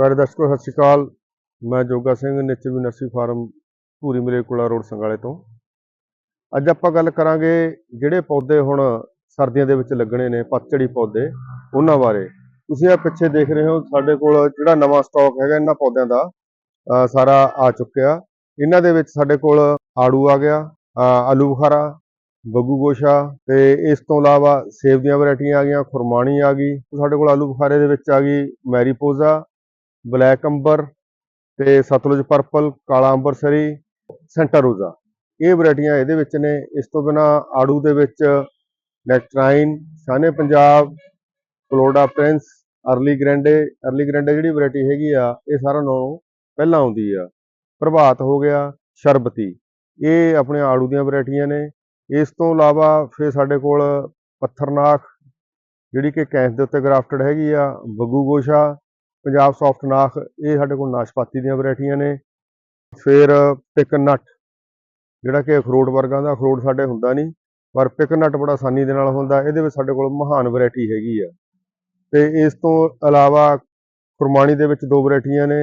ਸਾਰੇ ਦਰਸ਼ਕੋ, ਸਤਿ ਸ਼੍ਰੀ ਅਕਾਲ। ਮੈਂ Joga Singh, nature V nursery farm Dhuri Malerkotla road ਸੰਗਾਲੇ ਤੋਂ। ਅੱਜ ਆਪਾਂ ਗੱਲ ਕਰਾਂਗੇ ਜਿਹੜੇ ਪੌਦੇ ਹੁਣ ਸਰਦੀਆਂ ਦੇ ਵਿੱਚ ਲੱਗਣੇ ਨੇ, ਪਤਝੜੀ ਪੌਦੇ, ਉਹਨਾਂ ਬਾਰੇ। ਤੁਸੀਂ ਆ ਪਿੱਛੇ ਦੇਖ ਰਹੇ ਹੋ, ਸਾਡੇ ਕੋਲ ਜਿਹੜਾ ਨਵਾਂ ਸਟਾਕ ਹੈਗਾ ਇਹਨਾਂ ਪੌਦਿਆਂ ਦਾ ਸਾਰਾ ਆ ਚੁੱਕਿਆ। ਇਹਨਾਂ ਦੇ ਵਿੱਚ ਸਾਡੇ ਕੋਲ ਆੜੂ ਆ ਗਿਆ, ਅਹ ਆਲੂ ਬੁਖਾਰਾ, ਬੱਗੂ ਗੋਸ਼ਾ, ਤੇ ਇਸ ਤੋਂ ਇਲਾਵਾ ਸੇਬ ਦੀਆਂ ਵੈਰਾਈਟੀਆਂ ਆ ਗਈਆਂ, ਖੁਰਮਾਣੀ ਆ ਗਈ, ਸਾਡੇ ਕੋਲ ਆਲੂ ਬੁਖਾਰੇ ਦੇ ਵਿੱਚ ਆ ਗਈ ਮੈਰੀਪੋਜ਼ਾ ਬਲੈਕ ਅੰਬਰ ਤੇ ਸਤਲੁਜ ਪਰਪਲ, ਕਾਲਾ ਅੰਬਰਸਰੀ ਸੈਂਟਾ ਰੋਜ਼ਾ। ਇਹ ਵੈਰਾਈਟੀਆਂ ਇਹਦੇ ਵਿੱਚ ਨੇ। ਇਸ ਤੋਂ ਬਿਨਾ ਆੜੂ ਦੇ ਵਿੱਚ nectarine Shane Punjab Flordaprince, early grande. Early grande ਜਿਹੜੀ ਵੈਰਾਈਟੀ ਹੈਗੀ ਆ, ਇਹ ਸਾਰਾ ਨਾਲੋਂ ਪਹਿਲਾਂ ਆਉਂਦੀ ਆ। ਪ੍ਰਭਾਤ ਹੋ ਗਿਆ, ਸ਼ਰਬਤੀ। ਇਹ ਆਪਣੇ ਆੜੂ ਦੀਆਂ ਵੈਰਾਈਟੀਆਂ ਨੇ। ਇਸ ਤੋਂ ਇਲਾਵਾ ਫਿਰ ਸਾਡੇ ਕੋਲ ਪੱਥਰਨਾਖ, ਜਿਹੜੀ ਕਿ ਕੈਂਸ ਦੇ ਉੱਤੇ ਗ੍ਰਾਫਟਡ ਹੈਗੀ ਆ, ਬੱਗੂ ਗੋਸ਼ਾ ਪੰਜਾਬ ਸੌਫਟ ਨਾਖ ਇਹ ਸਾਡੇ ਕੋਲ ਨਾਸ਼ਪਾਤੀ ਦੀਆਂ ਵੈਰਾਈਟੀਆਂ ਨੇ। ਫਿਰ ਪਿਕਨ ਨਟ, ਜਿਹੜਾ ਕਿ ਅਖਰੋਟ ਵਰਗਾ ਦਾ ਅਖਰੋਟ ਸਾਡੇ ਹੁੰਦਾ ਨਹੀਂ, ਪਰ ਪਿਕਨ ਨਟ ਬੜਾ ਆਸਾਨੀ ਦੇ ਨਾਲ ਹੁੰਦਾ, ਇਹਦੇ ਵਿੱਚ ਸਾਡੇ ਕੋਲ ਮਹਾਨ ਵੈਰਾਈਟੀ ਹੈਗੀ ਆ। ਤੇ ਇਸ ਤੋਂ ਇਲਾਵਾ ਕੁਰਮਾਣੀ ਦੇ ਵਿੱਚ ਦੋ ਵੈਰਾਈਟੀਆਂ ਨੇ,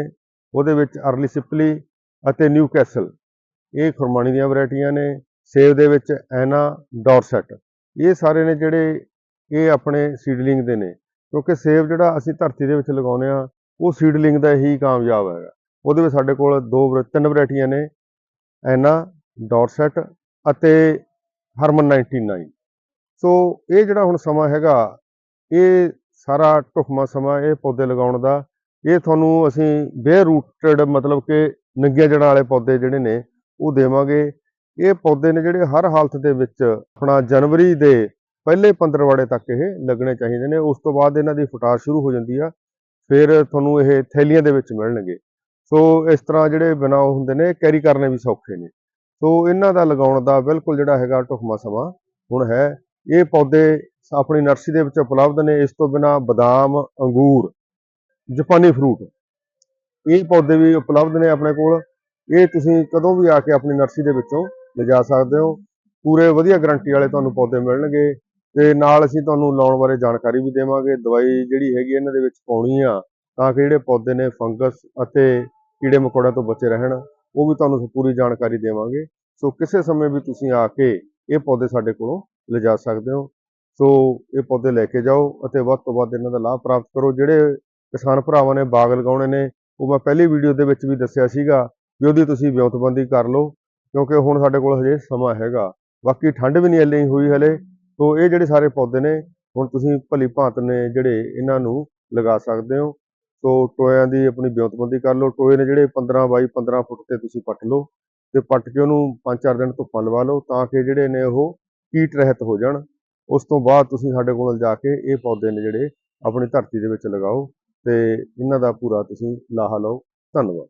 ਉਹਦੇ ਵਿੱਚ ਅਰਲੀ ਸਿਪਲੀ ਅਤੇ ਨਿਊ ਕੈਸਲ ਇਹ ਖੁਰਮਾਣੀ ਦੀਆਂ ਵੈਰਾਈਟੀਆਂ ਨੇ, ਸੇਬ ਦੇ ਵਿੱਚ ਐਨਾ, ਡੋਰਸੈਟ। ਇਹ ਸਾਰੇ ਨੇ ਜਿਹੜੇ, ਇਹ ਆਪਣੇ ਸੀਡਲਿੰਗ ਦੇ ਨੇ। ਕਿਉਂਕਿ ਸੇਬ ਜਿਹੜਾ ਅਸੀਂ ਧਰਤੀ ਦੇ ਵਿੱਚ ਲਗਾਉਂਦੇ ਆ ਉਹ ਸੀਡਲਿੰਗ ਦਾ ਹੀ ਕਾਮਯਾਬ ਹੈਗਾ। ਉਹਦੇ ਵਿੱਚ ਸਾਡੇ ਕੋਲ ਦੋ ਵਰ- ਤਿੰਨ ਵੈਰਾਈਟੀਆਂ ਨੇ, ਐਨਾ, ਡੋਰਸੈਟ ਅਤੇ ਹਰਮਨ 99 ਸੋ ਇਹ ਜਿਹੜਾ ਹੁਣ ਸਮਾਂ ਹੈਗਾ, ਇਹ ਸਾਰਾ ਢੁਕਮਾ ਸਮਾਂ ਇਹ ਪੌਦੇ ਲਗਾਉਣ ਦਾ, ਇਹ ਤੁਹਾਨੂੰ ਅਸੀਂ ਬੇਅਰ ਰੂਟਡ ਮਤਲਬ ਕਿ ਨੰਗੀਆਂ ਜੜਾਂ ਵਾਲੇ ਪੌਦੇ ਜਿਹੜੇ ਨੇ, ਉਹ ਦੇਵਾਂਗੇ। ਇਹ ਪੌਦੇ ਨੇ ਜਿਹੜੇ ਹਰ ਹਾਲਤ ਦੇ ਵਿੱਚ ਆਪਣਾ ਜਨਵਰੀ ਦੇ ਪਹਿਲੇ 15 ਵਾੜੇ ਤੱਕ ਇਹ ਲੱਗਣੇ ਚਾਹੀਦੇ ਨੇ, ਉਸ ਤੋਂ ਬਾਅਦ ਇਹਨਾਂ ਦੀ ਫੁਟਾਰ ਸ਼ੁਰੂ ਹੋ ਜਾਂਦੀ ਆ, ਫਿਰ ਤੁਹਾਨੂੰ ਇਹ ਥੈਲੀਆਂ ਦੇ ਵਿੱਚ ਮਿਲਣਗੇ। ਸੋ ਇਸ ਤਰ੍ਹਾਂ ਜਿਹੜੇ ਬਿਨਾਂ ਉਹ ਹੁੰਦੇ ਨੇ ਕੈਰੀ ਕਰਨੇ ਵੀ ਸੌਖੇ ਨੇ। ਸੋ ਇਹਨਾਂ ਦਾ ਲਗਾਉਣ ਦਾ ਬਿਲਕੁਲ ਜਿਹੜਾ ਹੈਗਾ ਢੁਕਮਾ ਸਮਾਂ ਹੁਣ ਹੈ। ਇਹ ਪੌਦੇ ਆਪਣੀ ਨਰਸਰੀ ਦੇ ਵਿੱਚ ਉਪਲਬਧ ਨੇ, ਇਸ ਤੋਂ ਬਿਨਾਂ ਬਦਾਮ, ਅੰਗੂਰ, ਜਾਪਾਨੀ ਫਰੂਟ ਇਹ ਪੌਦੇ ਵੀ ਉਪਲਬਧ ਨੇ ਆਪਣੇ ਕੋਲ। ਇਹ ਤੁਸੀਂ ਕਦੋਂ ਵੀ ਆ ਕੇ ਆਪਣੀ ਨਰਸਰੀ ਦੇ ਵਿੱਚੋਂ ਲਿਜਾ ਸਕਦੇ ਹੋ। ਪੂਰੇ ਵਧੀਆ ਗਾਰੰਟੀ ਵਾਲੇ ਤੁਹਾਨੂੰ ਪੌਦੇ ਮਿਲਣਗੇ। ਤੇ ਨਾਲ ਅਸੀਂ ਤੁਹਾਨੂੰ ਲਾਉਣ ਬਾਰੇ ਜਾਣਕਾਰੀ ਵੀ ਦੇਵਾਂਗੇ। ਦਵਾਈ ਜਿਹੜੀ ਹੈਗੀ ਇਹਨਾਂ ਦੇ ਵਿੱਚ ਪਾਉਣੀ ਆ, ਤਾਂ ਕਿ ਜਿਹੜੇ ਪੌਦੇ ਨੇ ਫੰਗਸ ਅਤੇ ਕੀੜੇ ਮਕੌੜਿਆਂ ਤੋਂ ਬਚੇ ਰਹਿਣ, ਉਹ ਵੀ ਤੁਹਾਨੂੰ ਪੂਰੀ ਜਾਣਕਾਰੀ ਦੇਵਾਂਗੇ। ਸੋ ਕਿਸੇ ਸਮੇਂ ਵੀ ਤੁਸੀਂ ਆ ਕੇ ਇਹ ਪੌਦੇ ਸਾਡੇ ਕੋਲੋਂ ਲਿਜਾ ਸਕਦੇ ਹੋ। ਸੋ ਇਹ ਪੌਦੇ ਲੈ ਕੇ ਜਾਓ ਅਤੇ ਵੱਧ ਤੋਂ ਵੱਧ ਇਹਨਾਂ ਦਾ ਲਾਭ ਪ੍ਰਾਪਤ ਕਰੋ। ਜਿਹੜੇ ਕਿਸਾਨ ਭਰਾਵਾਂ ਨੇ ਬਾਗ ਲਗਾਉਣੇ ਨੇ, ਉਹ ਮੈਂ ਪਹਿਲੀ ਵੀਡੀਓ ਦੇ ਵਿੱਚ ਵੀ ਦੱਸਿਆ ਸੀਗਾ ਵੀ ਉਹਦੀ ਤੁਸੀਂ ਵਿਉਂਤਬੰਦੀ ਕਰ ਲਓ, ਕਿਉਂਕਿ ਹੁਣ ਸਾਡੇ ਕੋਲ ਹਜੇ ਸਮਾਂ ਹੈਗਾ। ਬਾਕੀ ਠੰਡ ਵੀ ਨਹੀਂ ਹਲੇ ਹੋਈ ਹਲੇ। ਸੋ ਇਹ ਜਿਹੜੇ ਸਾਰੇ ਪੌਦੇ ਨੇ, ਹੁਣ ਤੁਸੀਂ ਭਲੀ ਭਾਂਤ ਨੇ ਜਿਹੜੇ ਇਹਨਾਂ ਨੂੰ ਲਗਾ ਸਕਦੇ ਹੋ। ਸੋ ਟੋਇਆਂ ਦੀ ਆਪਣੀ ਵਿਉਂਤਬੰਦੀ ਕਰ ਲਓ। ਟੋਏ ਨੇ ਜਿਹੜੇ 15 ਬਾਈ 15 ਫੁੱਟ ਤੇ ਤੁਸੀਂ ਪੱਟ ਲਓ ਤੇ ਪੱਟ ਕੇ ਉਹਨੂੰ 5-4 ਦਿਨ ਧੁੱਪਾਂ ਲਵਾ ਲਓ ਤਾਂ ਕਿ ਜਿਹੜੇ ਨੇ ਉਹ ਕੀਟ ਰਹਿਤ ਹੋ ਜਾਣ। ਉਸ ਤੋਂ ਬਾਅਦ ਤੁਸੀਂ ਸਾਡੇ ਕੋਲ ਜਾ ਕੇ ਇਹ ਪੌਦੇ ਨੇ ਜਿਹੜੇ ਆਪਣੀ ਧਰਤੀ ਦੇ ਵਿੱਚ ਲਗਾਓ ਤੇ ਇਹਨਾਂ ਦਾ ਪੂਰਾ ਤੁਸੀਂ ਲਾਹਾ ਲਓ। ਧੰਨਵਾਦ।